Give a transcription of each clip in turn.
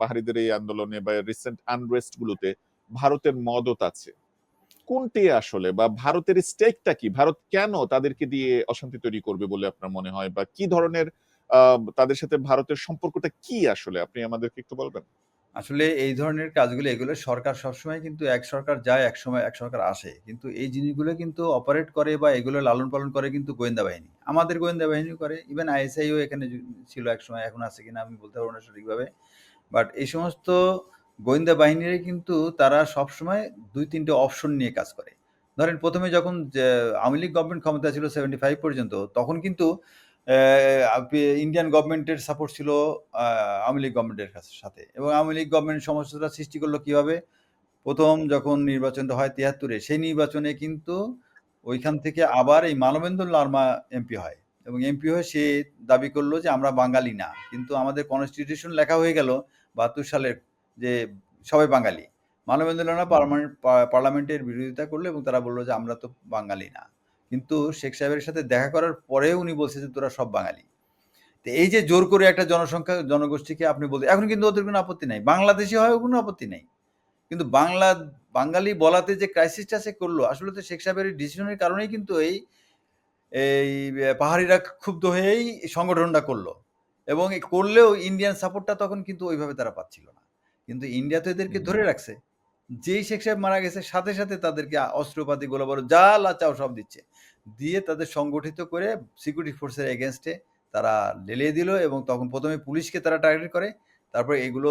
পাহাড়িদের এই আন্দোলনে বা রিসেন্ট আনরেস্ট গুলোতে ভারতের মদত আছে। কোনটি আসলে বা ভারতের স্টেকটা কি? ভারত কেন তাদেরকে দিয়ে অশান্তি তৈরি করবে বলে আপনার মনে হয়? বা কি ধরনের তাদের সাথে ভারতের সম্পর্কটা কি আসলে? আপনি আমাদেরকে একটু বলবেন। আসলে এই ধরনের কাজগুলো, এগুলো সরকার সবসময় কিন্তু এক সরকার যায়, এক সময় এক সরকার আসে। কিন্তু এই জিনিসগুলো কিন্তু অপারেট করে বা এগুলো লালন পালন করে কিন্তু গোয়েন্দা বাহিনী। আমাদের গোয়েন্দা বাহিনী করে। ইভেন আইএসআইও এখানে ছিল এক সময়, এখন আছে কিনা আমি বলতে পারব না সঠিকভাবে। বাট এই সমস্ত গোয়েন্দা বাহিনীরা কিন্তু তারা সবসময় দুই, তিনটে অপশন নিয়ে কাজ করে। ধরেন প্রথমে যখন আওয়ামী লীগ গভর্নমেন্ট ক্ষমতা ছিল সেভেন্টি ফাইভ পর্যন্ত, তখন কিন্তু ইন্ডিয়ান গভর্নমেন্টের সাপোর্ট ছিল আওয়ামী লীগ গভর্নমেন্টের সাথে। এবং আওয়ামী লীগ গভর্নমেন্ট সমস্যাটা সৃষ্টি করল কীভাবে? প্রথম যখন নির্বাচনটা হয় তিয়াত্তরে সেই নির্বাচনে কিন্তু ওইখান থেকে আবার এই মানবেন্দ্র লার্মা এমপি হয়। এবং এমপি হয়ে সে দাবি করল যে আমরা বাঙালি না। কিন্তু আমাদের কনস্টিটিউশন লেখা হয়ে গেল বাহাত্তর সালের যে সবাই বাঙালি। মানবেন্দ্র লার্মা পার্লামেন্ট পার্লামেন্টের বিরোধিতা করল এবং তারা বলল যে আমরা তো বাঙালি না। কিন্তু শেখ সাহেবের সাথে দেখা করার পরেও উনি বলছে যে তোরা সব বাঙালি। তো এই যে জোর করে একটা জনসংখ্যা জনগোষ্ঠীকে আপনি বলতে এখন কিন্তু ওদের কোনো আপত্তি নাই। বাংলাদেশি হয় কোনো আপত্তি নেই। কিন্তু বাংলা বাঙালি বলাতে যে ক্রাইসিসটা সে করল আসলে তো শেখ সাহেবের ডিসিশনের কারণেই কিন্তু এই এই পাহাড়িরা ক্ষুব্ধ হয়েই সংগঠনটা করল। এবং করলেও ইন্ডিয়ান সাপোর্টটা তখন কিন্তু ওইভাবে তারা পাচ্ছিল না। কিন্তু ইন্ডিয়া তো এদেরকে ধরে রাখছে। যেই শেখ সাহেব মারা গেছে সাথে সাথে তাদেরকে অস্ত্রপাতি গোলা বড় যা লাচাও সব দিচ্ছে। দিয়ে তাদের সংগঠিত করে সিকিউরিটি ফোর্সের এগেনস্টে তারা লেলিয়ে দিল এবং তখন প্রথমে পুলিশকে তারা টার্গেট করে। তারপরে এগুলো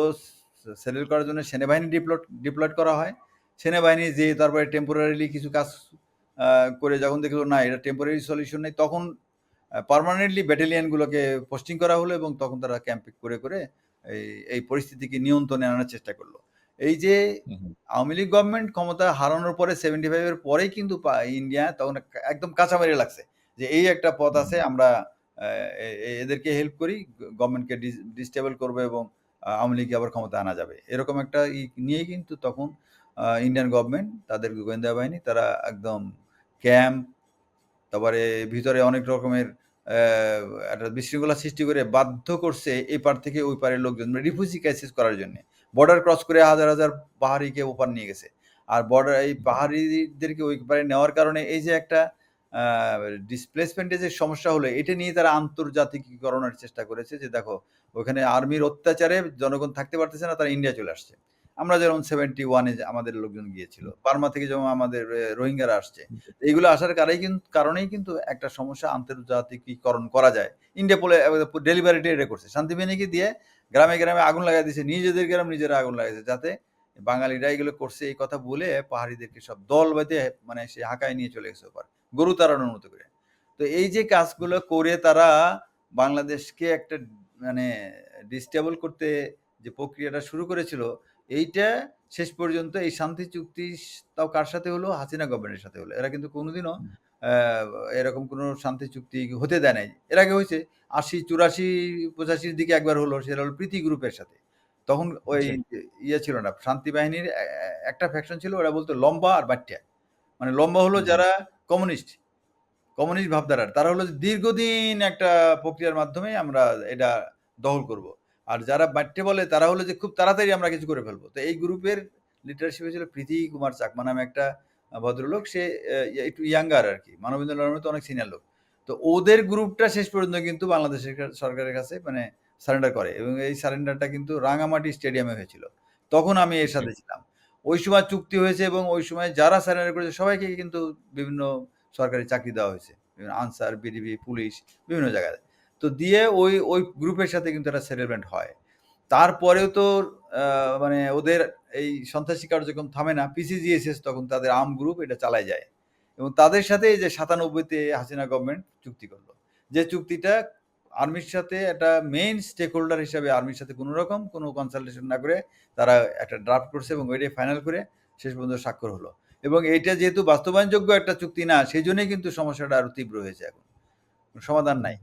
সেটেল করার জন্য সেনাবাহিনী ডিপ্লট ডিপ্লয়েড করা হয়। সেনাবাহিনী যে তারপরে টেম্পোরারিলি কিছু কাজ করে যখন দেখল না এটা টেম্পোরারি সলিউশন নেই তখন পার্মানেন্টলি ব্যাটালিয়ানগুলোকে পোস্টিং করা হলো এবং তখন তারা ক্যাম্পে করে করে এই এই পরিস্থিতিকে নিয়ন্ত্রণে আনার চেষ্টা করল। এই যে আওয়ামী লীগ গভর্নমেন্ট ক্ষমতা হারানোর পরে সেভেন্টি ফাইভের পরেই কিন্তু ইন্ডিয়া তখন একদম কাঁচামারি লাগছে যে এই একটা পথ আছে আমরা এদেরকে হেল্প করি গভর্নমেন্টকে ডিস্টেবল করবে এবং আওয়ামী লীগকে আবার ক্ষমতা আনা যাবে। এরকম একটা ই নিয়ে কিন্তু তখন ইন্ডিয়ান গভর্নমেন্ট তাদের গোয়েন্দা বাহিনী তারা একদম ক্যাম্প তারপরে ভিতরে অনেক রকমের একটা বিশৃঙ্খলা সৃষ্টি করে বাধ্য করছে এই পার থেকে ওই পারের লোকজন মানে রিফিউজি ক্রাইসিস করার জন্য। বর্ডার ক্রস করে হাজার হাজার পাহাড়িকে ওপার নিয়ে গেছে। আর বর্ডার এই পাহাড়িদেরকে ওই পারে নেওয়ার কারণে এই যে একটা ডিসপ্লেসমেন্টের যে সমস্যা হলো, এটা নিয়ে তারা আন্তর্জাতিকীকরণের চেষ্টা করেছে যে দেখো, ওখানে আর্মির অত্যাচারে জনগণ থাকতে পারতেছে না, তারা ইন্ডিয়া চলে আসছে। আমরা যেমন সেভেন্টি ওয়ানে আমাদের লোকজন গিয়েছিল বার্মা থেকে যেমন আমাদের রোহিঙ্গারা আসছে এইগুলো আসার কারণেই কিন্তু কারণেই কিন্তু একটা সমস্যা আন্তর্জাতিকীকরণ করা যায়। ইন্ডিয়া পোলে ডেলিভারিটি এটা করছে শান্তিবাহিনীকে দিয়ে গ্রামে গ্রামে আগুন লাগাই দিয়েছে নিজেদের গ্রাম নিজেরা আগুন লাগাইছে যাতে বাঙালিরা এগুলো করছে এই কথা বলে পাহাড়িদেরকে সব দল বেঁধে মানে সে হাঁকায় নিয়ে চলে গেছে ওপার গরু তাড়ানোর মতো করে। তো এই যে কাজগুলো করে তারা বাংলাদেশকে একটা মানে ডিস্টেবল করতে যে প্রক্রিয়াটা শুরু করেছিল এইটা শেষ পর্যন্ত এই শান্তি চুক্তি তাও কার সাথে হলো? হাসিনা গভর্নমেন্টের সাথে হলো। এরা কিন্তু কোনোদিনও এরকম কোনো শান্তি চুক্তি হতে দেয় নাই। এর আগে হয়েছে আশি চুরাশি পঁচাশির দিকে একবার হলো সেটা হলো প্রীতি গ্রুপের সাথে। তখন ওই ইয়ে ছিল না শান্তি বাহিনীর একটা ফ্যাকশন ছিল ওরা বলতো লম্বা আর বাট্টা মানে লম্বা হলো যারা কমিউনিস্ট কমিউনিস্ট ভাবধারার। তারা হলো দীর্ঘদিন একটা প্রক্রিয়ার মাধ্যমে আমরা এটা দখল করব। আর যারা বাট্টে বলে তারা হলো যে খুব তাড়াতাড়ি আমরা কিছু করে ফেলব। তো এই গ্রুপের লিডারশিপে ছিল প্রীতি কুমার চাকমা নামে একটা ভদ্রলোক। সে একটু ইয়াঙ্গার আর কি মানবেন্দ্র লালনের তো অনেক সিনিয়র লোক। তো ওদের গ্রুপটা শেষ পর্যন্ত কিন্তু বাংলাদেশের সরকারের কাছে মানে সারেন্ডার করে এবং এই সারেন্ডারটা কিন্তু রাঙামাটি স্টেডিয়ামে হয়েছিল। তখন আমি এর সাথে ছিলাম। ওই সময় চুক্তি হয়েছে এবং ওই সময় যারা সারেন্ডার করেছে সবাইকে কিন্তু বিভিন্ন সরকারি চাকরি দেওয়া হয়েছে। বিভিন্ন আনসার বিডিবি পুলিশ বিভিন্ন জায়গায়। তো দিয়ে ওই ওই গ্রুপের সাথে কিন্তু একটা সেটেলমেন্ট হয়। তারপরেও তো মানে ওদের এই সন্ত্রাসী কার্যক্রম থামে না পিসিজিএসএস তখন তাদের আর্ম গ্রুপ এটা চালায় যায়। এবং তাদের সাথে যে সাতানব্বইতে হাসিনা গভর্নমেন্ট চুক্তি করল। যে চুক্তিটা আর্মির সাথে একটা মেইন স্টেক হোল্ডার হিসাবে আর্মির সাথে কোনো রকম কোনো কনসালটেশন না করে তারা একটা ড্রাফট করছে এবং ওইটাই ফাইনাল করে শেষ পর্যন্ত স্বাক্ষর হলো। এবং এইটা যেহেতু বাস্তবায়নযোগ্য একটা চুক্তি না সেই জন্যই কিন্তু সমস্যাটা আরও তীব্র হয়েছে এখন। সমাধান নাই।